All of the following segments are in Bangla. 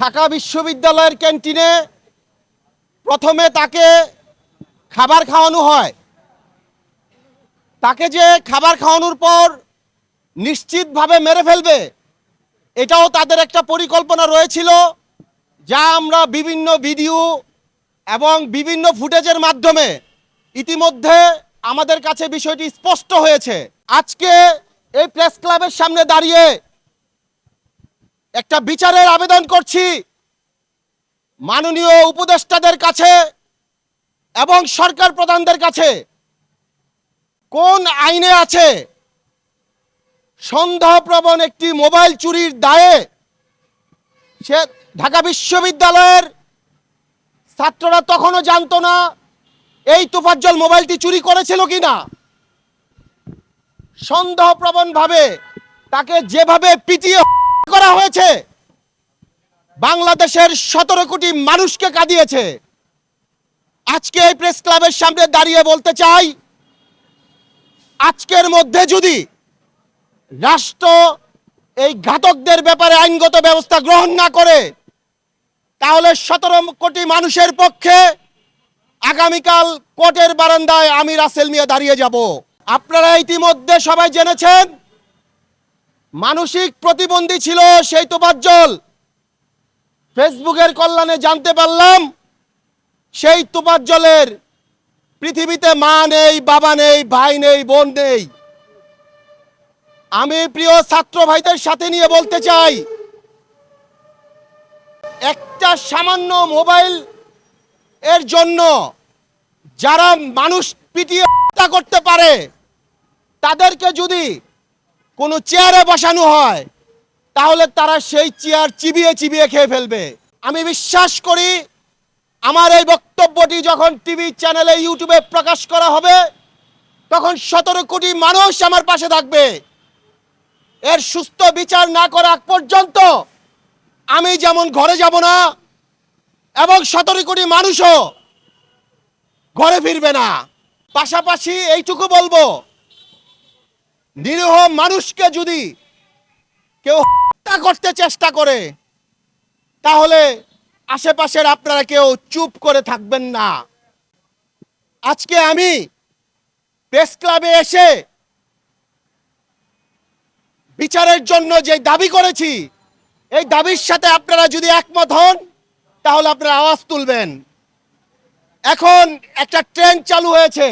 ঢাকা বিশ্ববিদ্যালয়ের ক্যান্টিনে প্রথমে তাকে খাবার খাওয়ানো হয়। তাকে যে খাবার খাওয়ানোর পর নিশ্চিতভাবে মেরে ফেলবে, এটাও তাদের একটা পরিকল্পনা রয়েছিল, যা আমরা বিভিন্ন ভিডিও এবং বিভিন্ন ফুটেজের মাধ্যমে ইতিমধ্যে আমাদের কাছে বিষয়টি স্পষ্ট হয়েছে। আজকে এই প্রেস ক্লাবের সামনে দাঁড়িয়ে একটা বিচারের আবেদন করছি। মাননীয় উপদেষ্টাদের কাছে এবং সরকার প্রধানদের কাছে। কোন আইনে আছে? সন্দেহপ্রবণ একটি মোবাইল চুরির দায়ে সে ঢাকা বিশ্ববিদ্যালয়ের ছাত্ররা তখনও জানতো না এই তোফাজ্জল মোবাইলটি চুরি করেছিল কিনা? সন্দেহপ্রবণ ভাবে তাকে যেভাবে পিটিয়ে করা হয়েছে। বাংলাদেশের সতেরো কোটি মানুষকে কাঁদিয়েছে। আজকে এই প্রেস ক্লাবের সামনে দাঁড়িয়ে বলতে চাই, আজকের মধ্যে যদি রাষ্ট্র এই ঘাতকদের ব্যাপারে আইনগত ব্যবস্থা গ্রহণ না করে, তাহলে সতেরো কোটি মানুষের পক্ষে আগামীকাল কোর্টের বারান্দায় আমি রাসেল মিয়া দাঁড়িয়ে যাব। আপনারা ইতিমধ্যে সবাই জেনেছেন মানসিক প্রতিবন্ধী ছিল সেই তোপাজ্জল ফেসবুকের কল্যাণে জানতে পারলাম, সেই তোপাজ্জলের পৃথিবীতে মা নেই, বাবা নেই, ভাই নেই, বোন নেই। আমি প্রিয় ছাত্র ভাইদের সাথে নিয়ে বলতে চাই, একটা সামান্য মোবাইল এর জন্য যারা মানুষ পিটিয়ে হত্যা করতে পারে, তাদেরকে যদি কোনো চেয়ারে বসানো হয়, তাহলে তারা সেই চেয়ার চিবিয়ে চিবিয়ে খেয়ে ফেলবে। আমি বিশ্বাস করি, আমার এই বক্তব্যটি যখন টিভি চ্যানেলে, ইউটিউবে প্রকাশ করা হবে, তখন সতেরো কোটি মানুষ আমার পাশে থাকবে। এর সুস্থ বিচার না করা আগ পর্যন্ত আমি যেমন ঘরে যাব না, এবং সতেরো কোটি মানুষও ঘরে ফিরবে না। পাশাপাশি এইটুকু বলব নিরীহ মানুষকে যদি কেউ হত্যা করতে চেষ্টা করে, তাহলে আশেপাশের আপনারা কেউ চুপ করে থাকবেন না। আজকে আমি প্রেস ক্লাবে এসে বিচারের জন্য যে দাবি করেছি, এই দাবির সাথে আপনারা যদি একমত হন, তাহলে আপনারা আওয়াজ তুলবেন। এখন একটা ট্রেন চালু হয়েছে।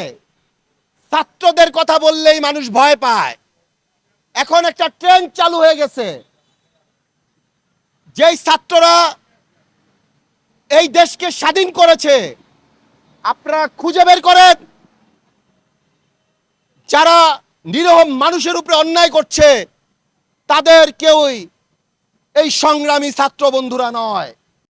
ছাত্রদের কথা বললেই মানুষ ভয় পায়। এখন একটা ট্রেন চালু হয়ে গেছে। যেই ছাত্ররা এই দেশকে স্বাধীন করেছে, আপনারা খুঁজে বের করেন। যারা নিরহ মানুষের উপরে অন্যায় করছে, তাদের কেউই এই সংগ্রামী ছাত্র বন্ধুরা নয়।